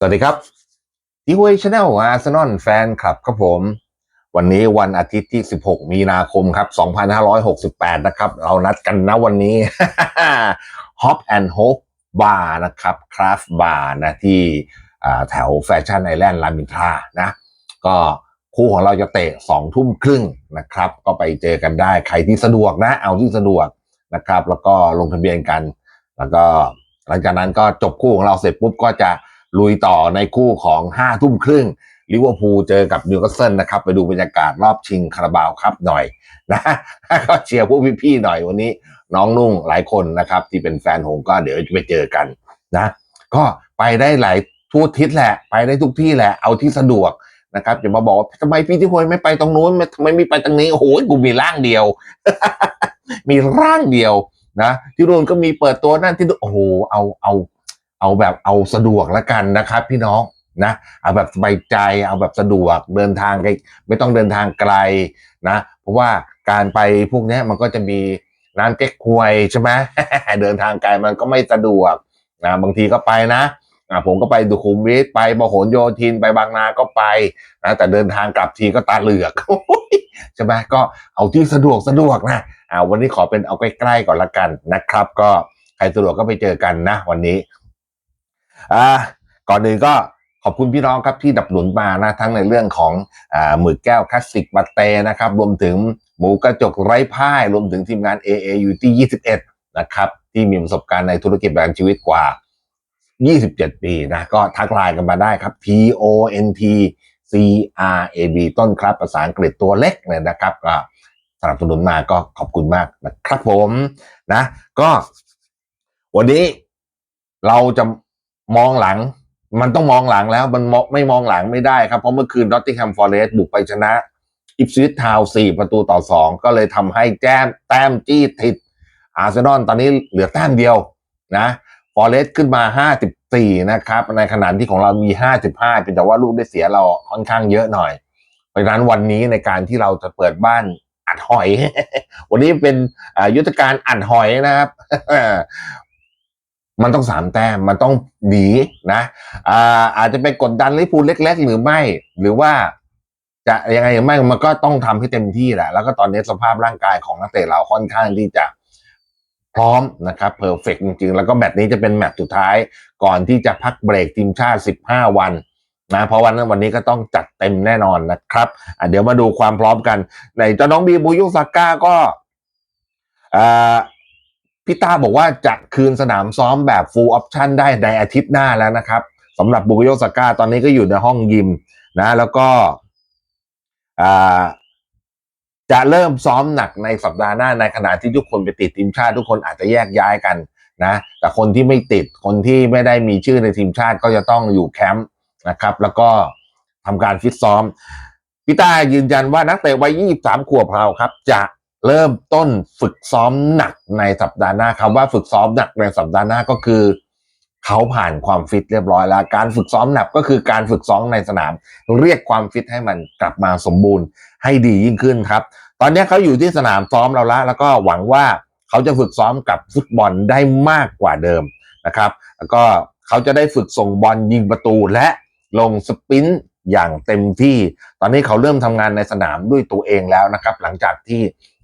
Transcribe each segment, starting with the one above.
สวัสดีครับทีวีชาแนลอาร์เซนอลแฟนคลับครับผม วันนี้วันอาทิตย์ที่ 16 มีนาคมครับ 2568 นะครับ เรานัดกันนะวันนี้ Hop and Hope Bar นะครับคราฟบาร์นะที่แถวแฟชั่นไอแลนด์รามินทรานะ ก็คู่ของเราจะเตะสองทุ่มครึ่งนะครับ ก็ไปเจอกันได้ใครที่สะดวกนะ เอาที่สะดวกนะครับ แล้วก็ลงทะเบียนกัน แล้วก็หลังจากนั้นก็จบคู่ของเราเสร็จปุ๊บก็จะ ลุยต่อในคู่ของห้าทุ่มครึ่งลิเวอร์พูลเจอกับนิวคาสเซิลนะครับ ไปดูบรรยากาศรอบชิงคาราบาวครับหน่อยนะก็เชียร์พวกพี่ๆหน่อยวันนี้ น้องนุ่งหลายคนนะครับ ที่เป็นแฟนหงก็เดี๋ยวจะไปเจอกันนะ ก็ไปได้หลายทั่วทิศแหละ ไปได้ทุกที่แหละ เอาที่สะดวกนะครับอย่ามาบอกว่าทำไมพี่ที่พลไม่ไปตรงนู้นทำไมไม่ไปตรงนี้โอ้โหกูมีร่างเดียว มีร่างเดียวนะที่นู่นก็มีเปิดตัวนั่นที่ดูโอ้โหเอาเอา เอาแบบเอาสะดวกแล้วกันนะครับ พี่น้องนะเอาแบบสบายใจเอาแบบสะดวกเดินทางไกลไม่ต้องเดินทางไกลนะ เพราะว่าการไปพวกนี้มันก็จะมีร้านเก๊กควยใช่ไหมเดินทางไกลมันก็ไม่สะดวกนะบางทีก็ไปนะผมก็ไปดูคุมวิทไปบหนโยธินไปบางนาก็ไปนะแต่เดินทางกลับทีก็ตาเหลือกใช่ไหมก็เอาที่สะดวกสะดวกนะอ่าวันนี้ขอเป็นเอาใกล้ๆก่อนละกันนะครับ ก็ใครสะดวกก็ไปเจอกันนะ วันนี้ อ่าก่อนอื่นก็ขอบคุณพี่น้องครับที่ดับหนุนมานะทั้งในเรื่องของอ่าหมึกแก้วคลาสสิกบัตเตนะครับรวมถึงหมูกระจกไร้พ่ายรวมถึงทีมงาน AAU ที่21 นะครับที่มีประสบการณ์ในธุรกิจแบรนด์ชีวิตกว่า 27 ปีนะก็ทักไลน์กันมาได้ครับ T O N T C R A B ต้นครับภาษาอังกฤษตัวเล็กเนี่ยนะครับก็สนับสนุนมาก็ขอบคุณมากนะครับผมนะ ก็วันนี้เราจะ มองหลัง มันต้องมองหลังแล้วมันมองไม่มองหลังไม่ได้ครับ เพราะเมื่อคืน Nottingham Forest บุกไปชนะอิปสวิททาวสี่ประตูต่อสองก็เลยทำให้แจ้มแต้มจี้ติด อาร์เซนอลตอนนี้เหลือแต้มเดียวนะฟอร์เรสต์ขึ้นมา 54 นะครับ ในขณะที่ของเรามี 55เป็นแต่ว่าลูกได้เสียเราค่อนข้างเยอะหน่อย เพราะฉะนั้นวันนี้ในการที่เราจะเปิดบ้านอัดหอย วันนี้เป็นอายุทธการอัดหอยนะครับ มันต้องสามแต้มมันต้องหนีนะอ่าอาจจะไปกดดันลิปูลเล็ก ๆ หรือไม่ หรือว่า จะยังไงหรือไม่มันก็ต้องทำให้เต็มที่แหละ แล้วก็ตอนนี้สภาพร่างกายของนักเตะเราค่อนข้างที่จะพร้อมนะครับเพอร์เฟกจริง ๆ แล้วก็แมตช์นี้จะเป็นแมตช์สุดท้าย ก่อนที่จะพักเบรกทีมชาติ 15 วันนะเพราะวันนั้นวันนี้ก็ต้องจัดเต็มแน่นอนนะครับเดี๋ยวมาดูความพร้อมกันในเจ้าน้องบีบูยุซาก้าก็อ่า พี่ต้าบอกว่าจะคืนสนามซ้อมแบบ full option ได้ในอาทิตย์หน้าแล้วนะครับสำหรับบูโยซาก้าตอนนี้ก็อยู่ในห้องยิมนะแล้วก็จะเริ่มซ้อมหนักในสัปดาห์หน้าในขณะที่ทุกคนไปติดทีมชาติ ทุกคนอาจจะแยกย้ายกันนะแต่คนที่ไม่ติดคนที่ไม่ได้มีชื่อในทีมชาติก็จะต้องอยู่แคมป์นะครับ แล้วก็ทำการฟิตซ้อมพี่ต้ายืนยันว่านักเตะวัย 23 ขวบเราครับ จะ เริ่มต้นฝึกซ้อมหนักในสัปดาห์หน้าคำว่าฝึกซ้อมหนักในสัปดาห์หน้าก็คือเขาผ่านความฟิตเรียบร้อยแล้ว การฝึกซ้อมหนักก็คือการฝึกซ้อมในสนาม เรียกความฟิตให้มันกลับมาสมบูรณ์ให้ดียิ่งขึ้นครับ ตอนนี้เขาอยู่ที่สนามซ้อมเราละแล้วก็หวังว่าเขาจะฝึกซ้อมกับฟุตบอลได้มากกว่าเดิมนะครับ แล้วก็เขาจะได้ฝึกส่งบอลยิงประตูและลงสปรินต์อย่างเต็มที่ ตอนนี้เขาเริ่มทำงานในสนามด้วยตัวเองแล้วนะครับ หลังจากที่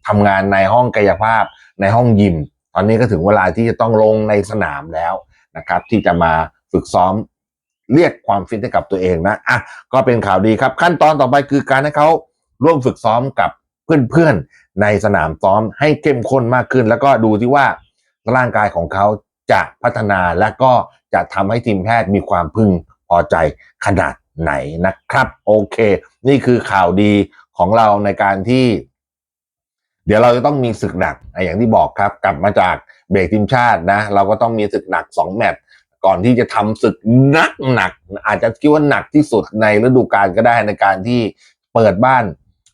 ทำงานในห้องกายภาพในห้องยิม ตอนนี้ก็ถึงเวลาที่จะต้องลงในสนามแล้วนะครับ ที่จะมาฝึกซ้อมเรียกความฟิตให้กับตัวเองนะอะก็เป็นข่าวดีครับ ขั้นตอนต่อไปคือการให้เขาร่วมฝึกซ้อมกับเพื่อนๆในสนามซ้อมให้เข้มข้นมากขึ้น แล้วก็ดูที่ว่าร่างกายของเขาจะพัฒนาและก็จะทำให้ทีมแพทย์มีความพึงพอใจขนาดไหนนะครับ โอเค นี่คือข่าวดีของเราในการที่ เดี๋ยวเราจะต้องมีศึกหนักอะอย่างที่บอกครับ กลับมาจากเบรกทีมชาตินะ เราก็ต้องมีศึกหนักสองแมตช์ก่อนที่จะทำศึกหนักหนัก อาจจะคิดว่าหนักที่สุดในฤดูกาลก็ได้ในการที่เปิดบ้าน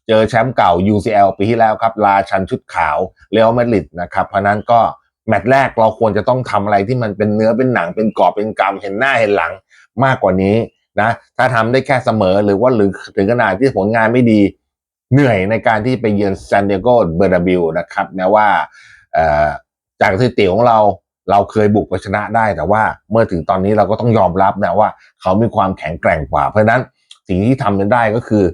เจอแชมป์เก่า UCL ปีที่แล้วครับราชันชุดขาวเรอัลมาดริดนะครับ เพราะนั้นก็แมตช์แรกเราควรจะต้องทำอะไรที่มันเป็นเนื้อเป็นหนังเป็นกรอบเป็นกำเห็นหน้าเห็นหลังมากกว่านี้นะถ้าทำได้แค่เสมอหรือว่าหรือถึงขนาดที่ผลงานไม่ดี เหนื่อยในการที่ไปเยือนซานดิเอโกเบอร์นาบิลนะครับแม้ว่าจากสถิติของเราเราเคยบุกไปชนะได้ แต่ว่าเมื่อถึงตอนนี้เราก็ต้องยอมรับนะว่าเขามีความแข็งแกร่งกว่า เพราะฉะนั้นสิ่งที่ทำกันได้ก็คือ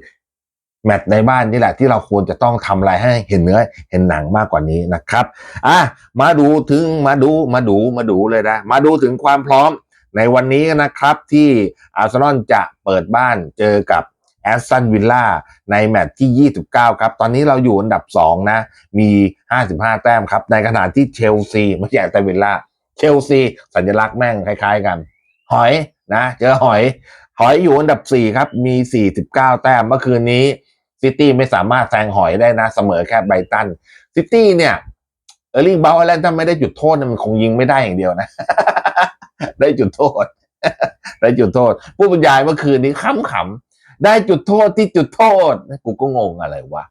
แมตช์ในบ้านนี่แหละที่เราควรจะต้องทำอะไรให้เห็นเนื้อเห็นหนังมากกว่านี้นะครับอะมาดูถึงมาดูมาดูมาดูเลยนะ มาดูถึงความพร้อมในวันนี้นะครับที่อาร์เซนอลจะเปิดบ้านเจอกับ แอสตันวิลล่าในแมตช์ที่ 29 ครับ ตอนนี้เราอยู่อันดับ 2 นะ มี 55 แต้มครับ ในขณะที่เชลซีไม่ใช่แอสตันวิลล่าเชลซีสัญลักษณ์แม่งคล้ายๆกัน หอยนะ เจอหอย หอยอยู่อันดับ 4 ครับ มี 49 แต้มเมื่อคืนนี้ซิตี้ไม่สามารถแซงหอยได้นะ เสมอแค่ไบตันซิตี้เนี่ยเออร์ลิงเบลแลนด์ถ้าไม่ได้จุดโทษมันคงยิงไม่ได้อย่างเดียวนะ ได้จุดโทษ ได้จุดโทษ ผู้บรรยายเมื่อคืนนี้ขำๆ ได้จุดโทษที่จุดโทษกูก็งงอะไรวะ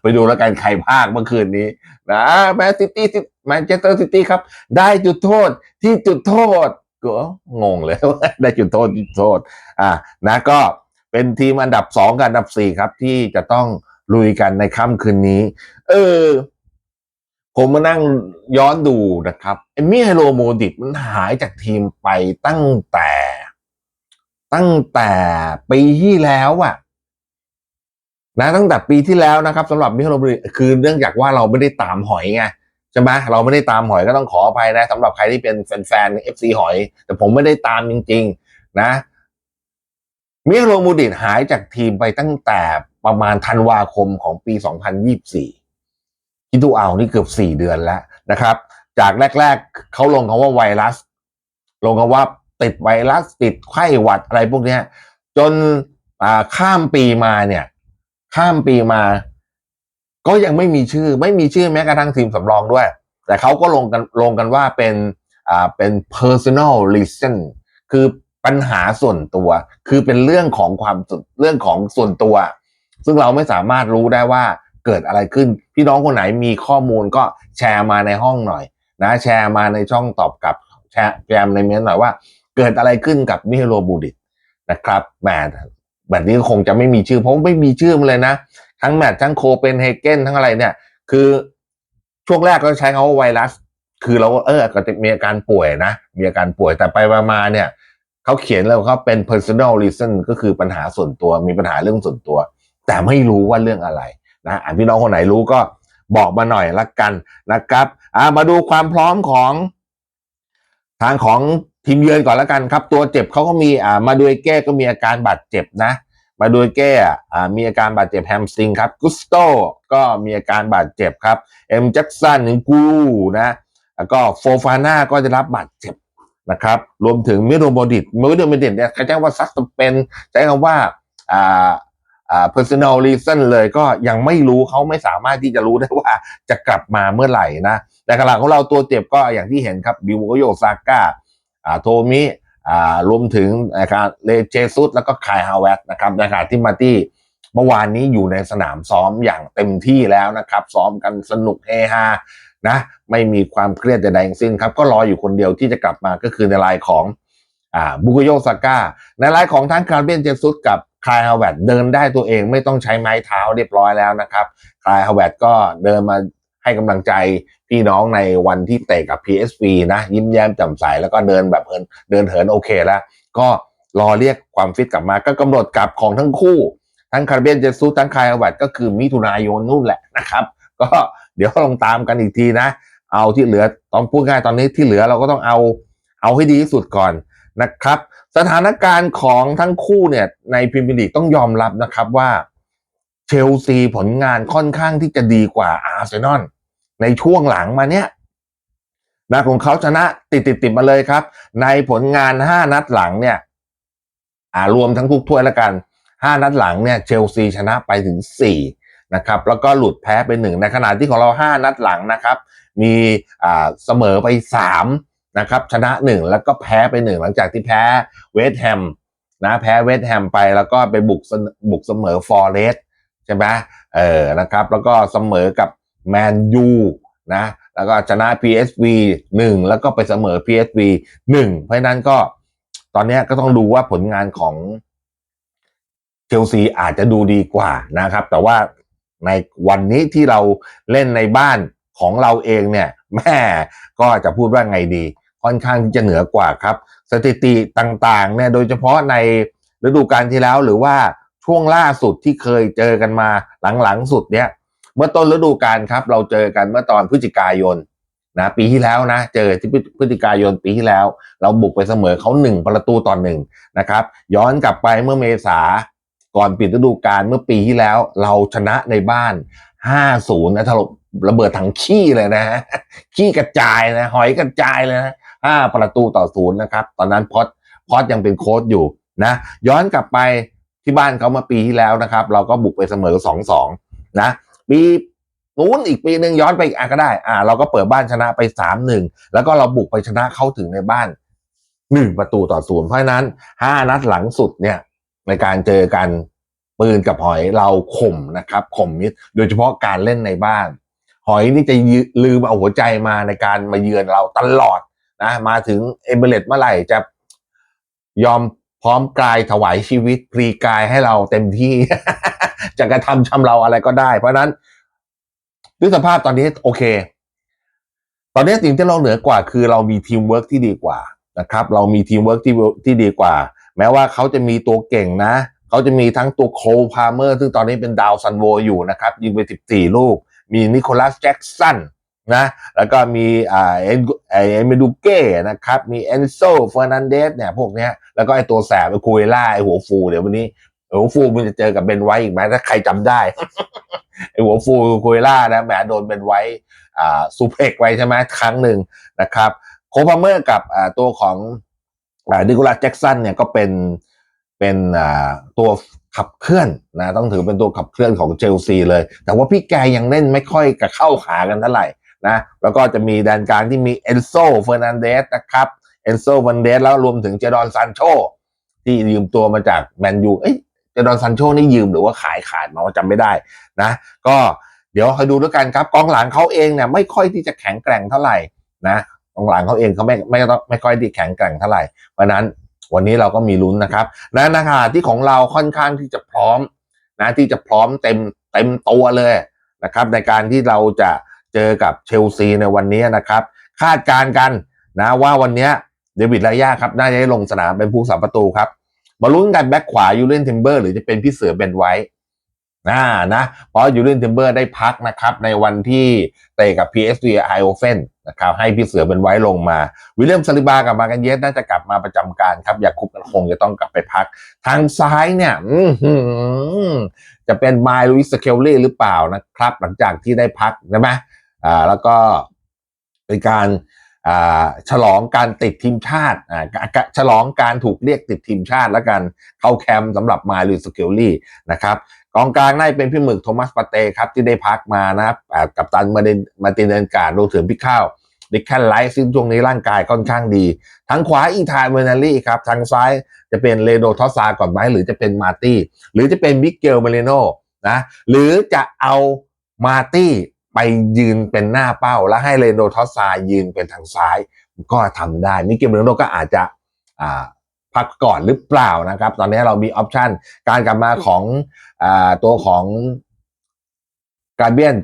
ไปดูแล้วกันใครภาคเมื่อคืนนี้นะแมนซิตี้แมนเชสเตอร์ซิตี้ครับ ได้จุดโทษที่จุดโทษก็งงเลยว่าได้จุดโทษจุดโทษ อ่านะก็เป็นทีมอันดับสองกับอันดับสี่ครับ ที่จะต้องลุยกันในค่ำคืนนี้ เออ ผมมานั่งย้อนดูนะครับเอมิเฮโลโมดิตมันหายจากทีมไปตั้งแต่ ตั้งแต่ปีที่แล้วอะนะตั้งแต่ปีที่แล้วนะครับสำหรับมิเฮโลโมดิคือเนื่องจากว่าเราไม่ได้ตามหอยไงใช่ไหมเราไม่ได้ตามหอยก็ต้องขออภัยนะสำหรับใครที่เป็นแฟนๆเอฟซีหอย แต่ผมไม่ได้ตามจริง ๆ นะมิโรมูดิตหายจากทีมไปตั้งแต่ประมาณธันวาคมของปี 2024 คิดดูเอานี่เกือบ 4 เดือนแล้วนะครับ จากแรก ๆ เขาลงคำว่าไวรัส ลงคำว่า ติดไวรัสติดไข้หวัดอะไรพวกเนี้ยจนอ่าข้ามปีมาเนี่ย ข้ามปีมา ก็ยังไม่มีชื่อ ไม่มีชื่อแม้กระทั่งทีมสำรองด้วย แต่เขาก็ลงกันลงกันว่าเป็นอ่าเป็น personal reason คือปัญหาส่วนตัว คือเป็นเรื่องของความเรื่องของส่วนตัว ซึ่งเราไม่สามารถรู้ได้ว่าเกิดอะไรขึ้น พี่น้องคนไหนมีข้อมูลก็แชร์มาในห้องหน่อย นะ แชร์มาในช่องตอบกลับแชร์แชร์ในเมนต์หน่อยว่า เกิดอะไรขึ้นกับมิเฮโลบูดิตนะครับแมทแบบนี้ก็คงจะไม่มีชื่อ เพราะไม่มีชื่อมันเลยนะ ทั้งแมททั้งโคเปนเฮเกนทั้งอะไรเนี่ย คือช่วงแรกก็ใช้คำว่าไวรัส คือเราก็เออก็จะมีอาการป่วยนะ มีอาการป่วยแต่ไปมาเนี่ยเขาเขียนแล้วเขาเป็น personal reason ก็คือปัญหาส่วนตัวมีปัญหาเรื่องส่วนตัว แต่ไม่รู้ว่าเรื่องอะไรนะอะพี่น้องคนไหนรู้ก็บอกมาหน่อยละกันนะครับอ่ามาดูความพร้อมของทางของ ทีมเยือนก่อนละกันครับ ตัวเจ็บเขาก็มีอ่ามาดูเก้ก็มีอาการบาดเจ็บนะ มาดูเก้อ่ามีอาการบาดเจ็บแฮมสตริงครับกุสโตก็มีอาการบาดเจ็บครับเอ็มแจ็กสันหนึ่งกูนะแล้วก็โฟฟาน่าก็จะรับบาดเจ็บนะครับ รวมถึงมิโรโมดิตมิโรโมดิตเนี่ยเขาใช้ว่าซักเป็นใช้คำว่าอ่าอ่า personal reason เลยก็ยังไม่รู้เขาไม่สามารถที่จะรู้ได้ว่าจะกลับมาเมื่อไหร่นะแต่ขณะของเราตัวเจ็บก็อย่างที่เห็นครับบิวโกโยซาก้า โทมิอ่ารวมถึงนะครับเลเจซุสแล้วก็คายฮาวเวตนะครับในขณะที่มาตี้เมื่อวานนี้อยู่ในสนามซ้อมอย่างเต็มที่แล้วนะครับ ซ้อมกันสนุกเฮฮานะไม่มีความเครียดใดๆทั้งสิ้นครับก็รออยู่คนเดียวที่จะกลับมาก็คือในไลน์ของอ่าบุกโยซาก้าในไลน์ของทั้งคาร์เบนเจซุสกับคลายฮาวเวตเดินได้ตัวเองไม่ต้องใช้ไม้เท้าเรียบร้อยแล้วนะครับคลายฮาวเวตก็เดินมา ให้กำลังใจพี่น้องในวันที่เตะกับ PSV นะ ยิ้มแย้มแจ่มใสแล้วก็เดินแบบเหินเดินเหินโอเคแล้ว ก็รอเรียกความฟิตกลับมาก็กำหนดกลับของทั้งคู่ ทั้งคาร์เบียนเจซุสทั้งคายฮาวเวตก็คือมิถุนายนนู่นแหละนะครับ ก็เดี๋ยวลองตามกันอีกทีนะ เอาที่เหลือตอนพูดง่ายตอนนี้ที่เหลือเราก็ต้องเอาเอาให้ดีที่สุดก่อนนะครับ สถานการณ์ของทั้งคู่เนี่ยในพรีเมียร์ลีกต้องยอมรับนะครับว่าเชลซีผลงานค่อนข้างที่จะดีกว่าอาร์เซนอล ในช่วงหลังมาเนี่ยนะของเขาชนะติดติดติดมาเลยครับ ในผลงานห้านัดหลังเนี่ย อ่ารวมทั้งทุกถ้วยแล้วกันห้านัดหลังเนี่ยเชลซีชนะไปถึงสี่นะครับ แล้วก็หลุดแพ้ไปหนึ่งในขณะที่ของเราห้านัดหลังนะครับ มีอ่าเสมอไปสามนะครับชนะหนึ่งแล้วก็แพ้ไปหนึ่งหลังจากที่แพ้เวสต์แฮมนะแพ้เวสต์แฮมไปแล้วก็ไปบุกบุกเสมอฟอร์เรสใช่ไหมเออนะครับ แล้วก็เสมอกับ แมนยูนะแล้วก็ชนะ PSV หนึ่งแล้วก็ไปเสมอ PSV หนึ่งเพราะนั้นก็ตอนนี้ก็ต้องดูว่าผลงานของเชลซีอาจจะดูดีกว่านะครับ แต่ว่าในวันนี้ที่เราเล่นในบ้านของเราเองเนี่ย แม่ก็จะพูดว่าไงดี ค่อนข้างที่จะเหนือกว่าครับ สถิติต่างๆเนี่ยโดยเฉพาะในฤดูกาลที่แล้วหรือว่าช่วงล่าสุดที่เคยเจอกันมาหลังๆสุดเนี่ย เมื่อต้นฤดูกาลครับ เราเจอกันเมื่อตอนพฤศจิกายนนะปีที่แล้วนะ เจอที่พฤศจิกายนปีที่แล้ว เราบุกไปเสมอเขาหนึ่งประตูต่อหนึ่งนะครับ ย้อนกลับไปเมื่อเมษาก่อนปิดฤดูกาลเมื่อปีที่แล้ว เราชนะในบ้าน 5-0 นะถล่มระเบิดถังขี้เลยนะฮะขี้กระจายนะ หอยกระจายเลยนะห้าประตูต่อศูนย์นะครับ ตอนนั้นพอดพอดยังเป็นโค้ชอยู่นะ ย้อนกลับไปที่บ้านเขามาปีที่แล้วนะครับ เราก็บุกไปเสมอสองสองนะ ปีนู้นอีกปีหนึ่งย้อนไปอีกอะก็ได้ อ่า เราก็เปิดบ้านชนะไปสามหนึ่งแล้วก็เราบุกไปชนะเข้าถึงในบ้านหนึ่งประตูต่อศูนย์เพราะนั้นห้านัดหลังสุดเนี่ย ในการเจอกันปืนกับหอยเราข่มนะครับข่มมิดโดยเฉพาะการเล่นในบ้าน หอยนี่จะลืมเอาหัวใจมาในการมาเยือนเราตลอดนะมาถึงเอเบเรตเมื่อไหร่จะยอม พร้อมกายถวายชีวิตพรีกายให้เราเต็มที่ จะกระทำชำเราอะไรก็ได้ เพราะฉะนั้นด้วยสภาพตอนนี้โอเค ตอนนี้สิ่งที่เราเหนือกว่า คือเรามีทีมเวิร์กที่ดีกว่านะครับ เรามีทีมเวิร์กที่ที่ดีกว่า แม้ว่าเขาจะมีตัวเก่งนะ เขาจะมีทั้งตัวโคลพาเมอร์ซึ่งตอนนี้เป็นดาวซันโวอยู่นะครับ ยิงไป 14 ลูก มีนิโคลัสแจ็กสัน นะแล้วก็มีอ่าเอ็นเอ็นเมดูเก้นะครับ มีเอนโซเฟอร์นันเดสเนี่ยพวกเนี้ยแล้วก็ไอตัวแสบไอคูเอล่าไอหัวฟูเดี๋ยววันนี้หัวฟูมันจะเจอกับเบนไว้อีกไหมถ้าใครจำได้ไอหัวฟูคูเอล่านะแหมโดนเบนไว้อ่าซูเพกไว้ใช่ไหมครั้งหนึ่งนะครับโคพาเมอร์กับอ่าตัวของอ่าดิโกลัสแจ็กสันเนี่ยก็เป็นเป็นอ่าตัวขับเคลื่อนนะต้องถือเป็นตัวขับเคลื่อนของเชลซีเลย แต่ว่าพี่แกยังเล่นไม่ค่อยกับเข้าขากันเท่าไหร่ นะแล้วก็จะมีแดนกลางที่มีเอนโซเฟอร์นันเดสนะครับเอนโซวันเดสแล้วรวมถึงเจดอนซานโชที่ยืมตัวมาจากแมนยูเอ้ยเจดอนซานโชนี่ยืมหรือว่าขายขาดมาว่าจำไม่ได้นะ ก็เดี๋ยวคอยดูด้วยกันครับกองหลังเขาเองเนี่ยไม่ค่อยที่จะแข็งแกร่งเท่าไหร่นะกองหลังเขาเองเขาไม่ไม่ต้องไม่ค่อยที่แข็งแกร่งเท่าไหร่เพราะนั้นวันนี้เราก็มีลุ้นนะครับนะนะคที่ของเราค่อนข้างที่จะพร้อมนะที่จะพร้อมเต็มเต็มตัวเลยนะครับ ในการที่เราจะ เจอกับเชลซีในวันนี้นะครับ คาดการณ์กันนะว่าวันนี้เดวิดลายาครับ น่าจะได้ลงสนามเป็นผู้สาประตูครับมาลุ้นกันแบ็คขวายูเลนเทมเบอร์หรือจะเป็นพี่เสือเบนไว้นะนะเพราะยูเลนเทมเบอร์ได้พักนะครับ ในวันที่เตะกับ PSV ไอโอเฟนะครับให้พี่เสือเบนไว้ลงมา วิลเลียมซาลิบากับมากันเยสน่าจะกลับมาประจำการครับอยากคุบคงจะต้องกลับไปพัก ทางซ้ายเนี่ยจะเป็นไมล์ลุยสเคลลี่หรือเปล่านะครับ หลังจากที่ได้พักใช่ไหม อ่าแล้วก็เป็นการอ่าฉลองการติดทีมชาติอ่าฉลองการถูกเรียกติดทีมชาติแล้วกันเข้าแคมป์สำหรับมาลุยส์เคลลี่นะครับกองกลางน่าจะเป็นพี่หมึกโทมัสปาเต้ครับที่ได้พักมานะครับกับตันมาเดนมาตินเดนการรวมถึงพี่ข้าวดิแคนไลท์ซึ่งช่วงนี้ร่างกายค่อนข้างดี ทางขวาอีธานเวนารี่ครับ ทางซ้ายจะเป็นเลโดทอสซาก่อนไหมหรือจะเป็นมาตี้ หรือจะเป็นมิเกลเมเลโนนะ หรือจะเอามาตี้ ไปยืนเป็นหน้าเป้า แล้วให้เลโดทอสซายืนเป็นทางซ้าย ก็ทำได้มิเกลเมเลโนก็อาจจะพักก่อนหรือเปล่านะครับ ตอนนี้เรามีออปชันการกลับมาของอตัวของกาเบียน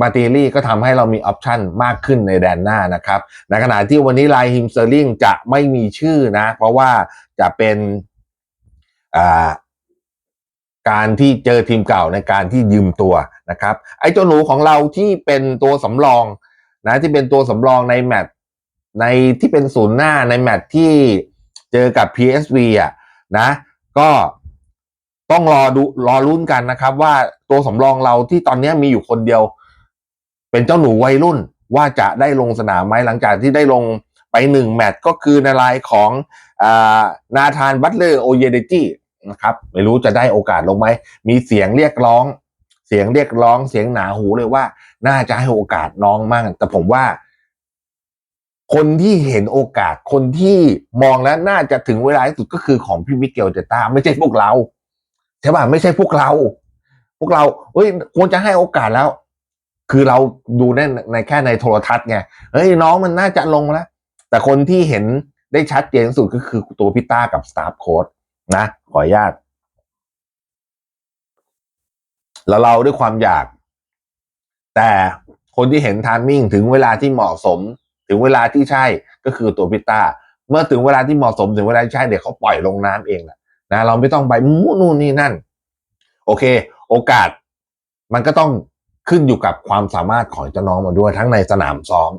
มาเตลี่ก็ทำให้เรามีออปชันมากขึ้นในแดนหน้านะครับ ในขณะที่วันนี้ไลฮิมเซอร์ลิงจะไม่มีชื่อนะ เพราะว่าจะเป็น การที่เจอทีมเก่าในการที่ยืมตัวนะครับไอ้เจ้าหนูของเราที่เป็นตัวสำรองนะที่เป็นตัวสำรองในแมตช์ในที่เป็นศูนย์หน้าในแมตช์ที่เจอกับ PSV อะนะก็ต้องรอดูรอลุ้นกันนะครับ ว่าตัวสำรองเราที่ตอนนี้มีอยู่คนเดียว เป็นเจ้าหนูวัยรุ่นว่าจะได้ลงสนามไหมหลังจากที่ได้ลงไปหนึ่งแมตช์ก็คือในรายของอานาธานบัตเลอร์โอเยเดจี นะครับ ไม่รู้จะได้โอกาสลงไหมมีเสียงเรียกร้อง เสียงเรียกร้องเสียงหนาหูเลยว่า น่าจะให้โอกาสน้องมากแต่ผมว่า คนที่เห็นโอกาสคนที่มองแล้วน่าจะถึงเวลาที่สุดก็คือของพี่มิเกลเจต้าไม่ใช่พวกเราใช่ป่ะไม่ใช่พวกเรา พวกเราเฮ้ยควรจะให้โอกาสแล้ว คือเราดูในในแค่ในโทรทัศน์ไงเฮ้ยน้องมันน่าจะลงแล้วแต่คนที่เห็นได้ชัดเจนสุดก็คือตัวพิต้ากับสตาฟโค้ดนะ ขออนุญาตแล้วเราด้วยความอยาก แต่คนที่เห็นทามมิ่งถึงเวลาที่เหมาะสม ถึงเวลาที่ใช่ก็คือตัวพิต้า เมื่อถึงเวลาที่เหมาะสมถึงเวลาที่ใช่เดี๋ยวเขาปล่อยลงน้ำเองแหละนะเราไม่ต้องไปมูนู่นนี่นั่น โอเค โอกาส มันก็ต้องขึ้นอยู่กับความสามารถของเจ้าน้องมาด้วยทั้งในสนามซ้อม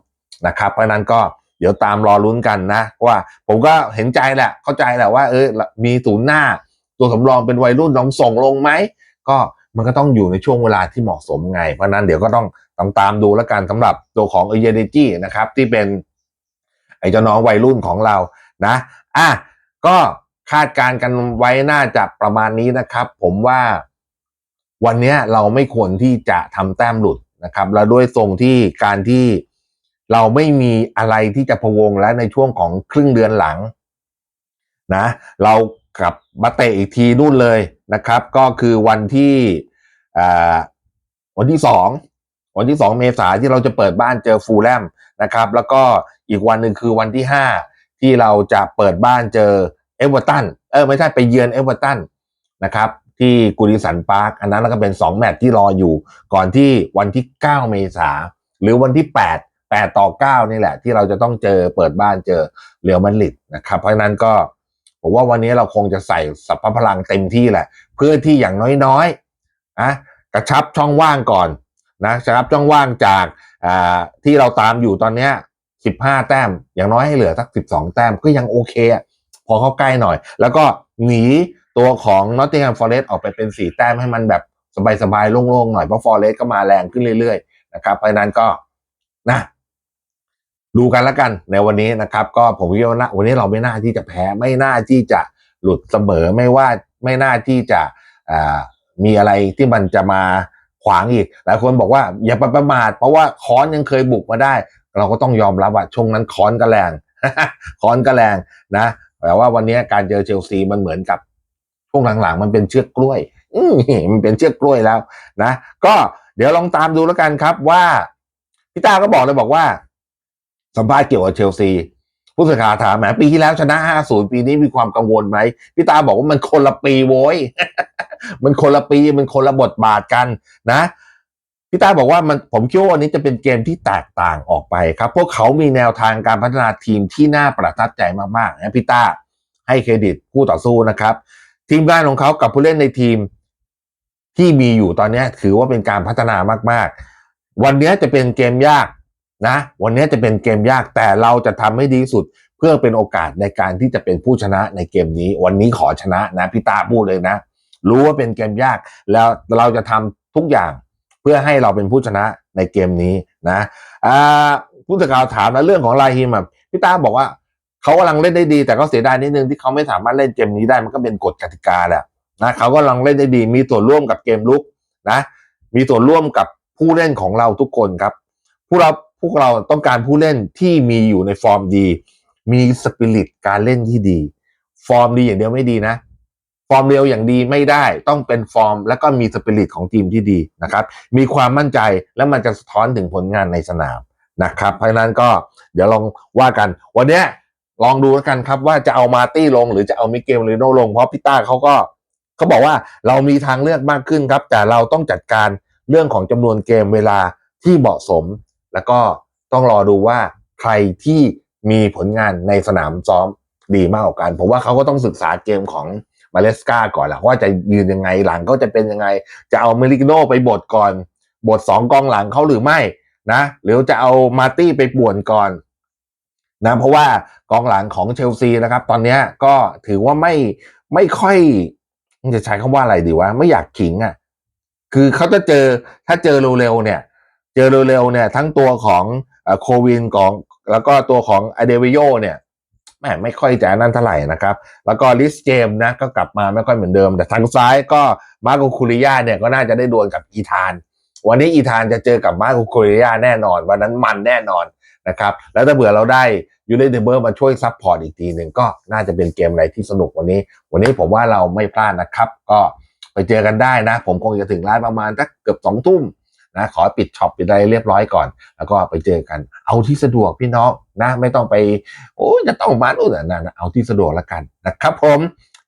นะครับ เพราะฉะนั้นก็เดี๋ยวตามรอลุ้นกันนะว่า ผมก็เห็นใจแหละ เข้าใจแหละว่า เออมีศูนย์หน้า ตัวสำรองเป็นวัยรุ่นลองส่งลงไหมก็มันก็ต้องอยู่ในช่วงเวลาที่เหมาะสมไง เพราะนั้นเดี๋ยวก็ต้องตามตามดูแล้วกันสำหรับตัวของเอเยเดจีนะครับที่เป็นไอ้เจ้าน้องวัยรุ่นของเรานะอะก็คาดการณ์กันไว้น่าจะประมาณนี้นะครับ ผมว่าวันนี้เราไม่ควรที่จะทำแต้มหลุดนะครับ แล้วด้วยทรงที่การที่เราไม่มีอะไรที่จะพะวงและในช่วงของครึ่งเดือนหลังนะ เรา กับมาเตะอีกทีนู่นเลยนะครับ ก็คือวันที่วันที่สองวันที่สองเมษาที่เราจะเปิดบ้านเจอฟูลแลมนะครับ แล้วก็อีกวันหนึ่งคือวันที่ห้าที่เราจะเปิดบ้านเจอเอเวอร์ตันเออไม่ใช่ไปเยือนเอเวอร์ตันนะครับที่กูริสันพาร์คอันนั้นแล้วก็เป็นสองแมตช์ที่รออยู่ ก่อนที่วันที่เก้าเมษาหรือวันที่แปดแปดต่อเก้านี่แหละ ที่เราจะต้องเจอเปิดบ้านเจอเรอัลมาดริดนะครับ เพราะนั้นก็ ผมว่าวันนี้เราคงจะใส่สัพพพลังเต็มที่แหละ เพื่อที่อย่างน้อยๆนะกระชับช่องว่างก่อนนะกระชับช่องว่างจากอ่าที่เราตามอยู่ตอนเนี้ยสิบห้าแต้ม อย่างน้อยให้เหลือสักสิบสองแต้มก็ยังโอเค พอเข้าใกล้หน่อย แล้วก็หนีตัวของ Nottingham Forest ออกไปเป็นสี่แต้มให้มันแบบสบายๆโล่งๆหน่อยเพราะ Forest ก็มาแรงขึ้นเรื่อยๆนะครับเพราะนั้นก็นะ ดูกันแล้วกันในวันนี้นะครับ ก็ผมคิดว่าวันนี้เราไม่น่าที่จะแพ้ไม่น่าที่จะหลุดเสมอไม่ว่าไม่น่าที่จะมีอะไรที่มันจะมาขวางอีกหลายคนบอกว่าอย่าประมาทเพราะว่าค้อนยังเคยบุกมาได้ เราก็ต้องยอมรับว่าช่วงนั้นค้อนก็แรงค้อนก็แรงนะแต่ว่าวันนี้การเจอเชลซีมันเหมือนกับช่วงหลังๆ มันเป็นเชือกกล้วย อืมมันเป็นเชือกกล้วยแล้วนะก็เดี๋ยวลองตามดูแล้วกันครับว่าพี่ตาก็บอกเลยบอกว่า สัมภาษณ์เกี่ยวกับเชลซีผู้สื่อข่าวถามแหมปีที่แล้วชนะ5-0ปีนี้มีความกังวลไหมพี่ตาบอกว่ามันคนละปีโว้ย มันคนละปีมันคนละบทบาทกันนะพี่ตาบอกว่ามันผมคิดว่าวันนี้จะเป็นเกมที่แตกต่างออกไปครับ พวกเขามีแนวทางการพัฒนาทีมที่น่าประทับใจมากๆนะพี่ตาให้เครดิตผู้ต่อสู้นะครับ ทีมงานของเขากับผู้เล่นในทีมที่มีอยู่ตอนนี้ถือว่าเป็นการพัฒนามากๆ วันนี้จะเป็นเกมยาก นะวันนี้จะเป็นเกมยากแต่เราจะทำให้ดีสุด เพื่อเป็นโอกาสในการที่จะเป็นผู้ชนะในเกมนี้ วันนี้ขอชนะนะพี่ตาพูดเลยนะ รู้ว่าเป็นเกมยากแล้วเราจะทำทุกอย่างเพื่อให้เราเป็นผู้ชนะในเกมนี้นะอ่าผู้สื่อข่าวถามนะเรื่องของลาฮิมอะพี่ตาบอกว่าเขากำลังเล่นได้ดี แต่ก็เสียดายนิดนึงที่เขาไม่สามารถเล่นเกมนี้ได้มันก็เป็นกฎกติกาแหละนะเขาก็กำลังเล่นได้ดี มีส่วนร่วมกับเกมลุกนะ มีส่วนร่วมกับผู้เล่นของเราทุกคนครับพวกเรา พวกเราต้องการผู้เล่นที่มีอยู่ในฟอร์มดี มีสปิริตการเล่นที่ดี ฟอร์มดีอย่างเดียวไม่ดีนะ ฟอร์มเร็วอย่างดีไม่ได้ ต้องเป็นฟอร์ม แล้วก็มีสปิริตของทีมที่ดีนะครับ มีความมั่นใจแล้วมันจะสะท้อนถึงผลงานในสนามนะครับ เพราะฉะนั้นก็เดี๋ยวลองว่ากัน วันนี้ลองดูแล้วกันครับว่าจะเอามาร์ตี้ลงหรือจะเอามิเกลลิโนลงเพราะพิต้าเขาก็เขาบอกว่าเรามีทางเลือกมากขึ้นครับ แต่เราต้องจัดการเรื่องของจำนวนเกมเวลาที่เหมาะสม แล้วก็ต้องรอดูว่าใครที่มีผลงานในสนามซ้อมดีมากกว่ากันผมว่าเขาก็ต้องศึกษาเกมของมาเลสกาก่อนแหละว่าจะยืนยังไงหลังก็จะเป็นยังไง จะเอาเมลิกโนไปบดก่อนบทสองกองหลังเขาหรือไม่นะหรือจะเอามาตี้ไปป่วนก่อนนะเพราะว่ากองหลังของเชลซีนะครับ ตอนนี้ก็ถือว่าไม่ไม่ค่อยจะใช้คำว่าอะไรดีวะไม่อยากขิงอะ คือเขาจะเจอถ้าเจอเร็วๆเนี่ย เจอเร็วๆเนี่ยทั้งตัวของโควินของแล้วก็ตัวของอเดวิโยเนี่ยแหมไม่ค่อยจะนั่นเท่าไหร่นะครับ แล้วก็ลิสเจมนะก็กลับมาไม่ค่อยเหมือนเดิม แต่ทางซ้ายก็มาร์โกคูริยาเนี่ยก็น่าจะได้ดวลกับอีธาน วันนี้อีธานจะเจอกับมาร์โกคูริยาแน่นอน วันนั้นมันแน่นอนนะครับ แล้วถ้าเผื่อเราได้ยูเนเดเบอร์มาช่วยซับพอร์ตอีกทีหนึ่งก็น่าจะเป็นเกมอะไรที่สนุกวันนี้ วันนี้ผมว่าเราไม่พลาดนะครับ ก็ไปเจอกันได้นะ ผมคงจะถึงร้านประมาณสักเกือบสองทุ่ม นะขอปิดช็อปปิดอะไรเรียบร้อยก่อน แล้วก็ไปเจอกัน เอาที่สะดวกพี่น้องนะ ไม่ต้องไปโอ้ยจะต้องมานู่นนั่นนะเอาที่สะดวกละกันนะครับผม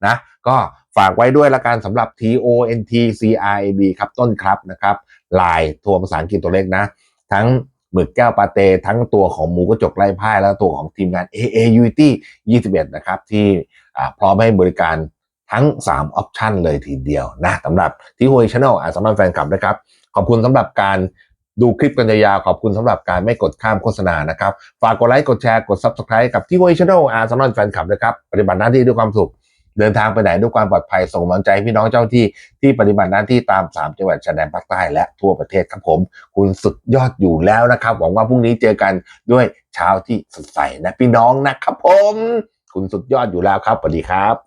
นะก็ฝากไว้ด้วยละกันสำหรับ T O N T C R A B ครับต้นครับนะครับลายตัวภาษาอังกฤษตัวเล็กนะ ทั้งหมึกแก้วปาเต ทั้งตัวของหมูกระจกไร้พ่าย และตัวของทีมงาน AAUT 21 นะครับ ที่พร้อมให้บริการ ทั้ง 3 ออปชันเลยทีเดียวนะสำหรับที่โฮยช n แนลอาสำหรับแฟนคลับนะครับ ขอบคุณสำหรับการดูคลิปกันยาวๆขอบคุณสำหรับการไม่กดข้ามโฆษณานะครับ ฝากกดไลค์ กดแชร์ กด Subscribe กับที่โฮยช n แนลอาร์ซอนแฟนคลับนะครับ ปฏิบัติหน้าที่ด้วยความสุข เดินทางไปไหนด้วยความปลอดภัย ส่งกำลังใจให้พี่น้องเจ้าที่ที่ปฏิบัติหน้าที่ตาม 3 จังหวัดชายแดนภาคใต้และทั่วประเทศครับผม คุณสุดยอดอยู่แล้วนะครับ หวังว่าพรุ่งนี้เจอกันด้วยเช้าที่สดใสนะพี่น้องนะครับผม คุณสุดยอดอยู่แล้วครับสวัสดีครับ